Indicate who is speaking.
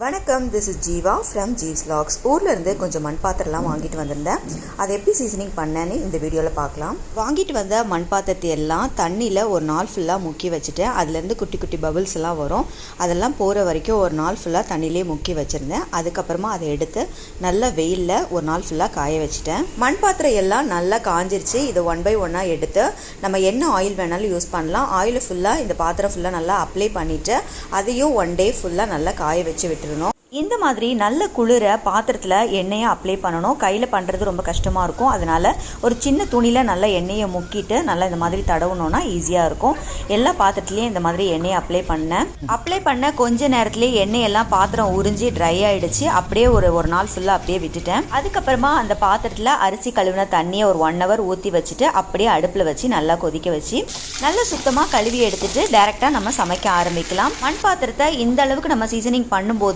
Speaker 1: வணக்கம் this is Jeeva from Jeevs logs ஊர்ல இருந்து கொஞ்சம் மண் பாத்திரம்லாம் வாங்கிட்டு வந்திருந்தேன். அதை எப்படி சீசனிங் பண்ணேன்னு இந்த வீடியோவில் பார்க்கலாம். வாங்கிட்டு வந்த மண் பாத்திரத்தை எல்லாம் தண்ணியில் ஒரு நாள் ஃபுல்லாக முக்கி வச்சுட்டேன். அதுலேருந்து குட்டி குட்டி பபுள்ஸ் எல்லாம் வரும். அதெல்லாம் போகிற வரைக்கும் ஒரு நாள் ஃபுல்லாக தண்ணியிலே முக்கி வச்சுருந்தேன். அதுக்கப்புறமா அதை எடுத்து நல்ல வெயிலில் ஒரு நாள் ஃபுல்லாக காய வச்சுட்டேன். மண் பாத்திரம் எல்லாம் நல்லா காஞ்சிருச்சு. இதை ஒன் பை ஒன்னாக எடுத்து நம்ம என்ன ஆயில் வேணாலும் யூஸ் பண்ணலாம். ஆயில் ஃபுல்லாக இந்த பாத்திரம் ஃபுல்லாக நல்லா அப்ளை பண்ணிவிட்டு அதையும் ஒன் டே ஃபுல்லாக நல்லா காய வச்சு விட்டு இந்த மாதிரி நல்ல குளிர பாத்திரத்தில் எண்ணெயை அப்ளை பண்ணணும். கையில் பண்ணுறது ரொம்ப கஷ்டமாக இருக்கும். அதனால் ஒரு சின்ன துணியில் நல்லா எண்ணெயை முக்கிட்டு நல்லா இந்த மாதிரி தடவுனோன்னா ஈஸியாக இருக்கும். எல்லா பாத்திரத்துலேயும் இந்த மாதிரி எண்ணெயை அப்ளை பண்ணேன். அப்ளை பண்ண கொஞ்ச நேரத்துலேயே எண்ணெயெல்லாம் பாத்திரம் உறிஞ்சி ட்ரை ஆகிடுச்சு அப்படியே ஒரு ஒரு நாள் ஃபுல்லாக அப்படியே விட்டுட்டேன். அதுக்கப்புறமா அந்த பாத்திரத்தில் அரிசி கழுவின தண்ணியை ஒரு ஒன் ஹவர் ஊற்றி வச்சுட்டு அப்படியே அடுப்பில் வச்சு நல்லா கொதிக்க வச்சு நல்லா சுத்தமாக கழுவி எடுத்துட்டு டேரெக்டாக நம்ம சமைக்க ஆரம்பிக்கலாம். மண் பாத்திரத்தை இந்த அளவுக்கு நம்ம சீசனிங் பண்ணும்போது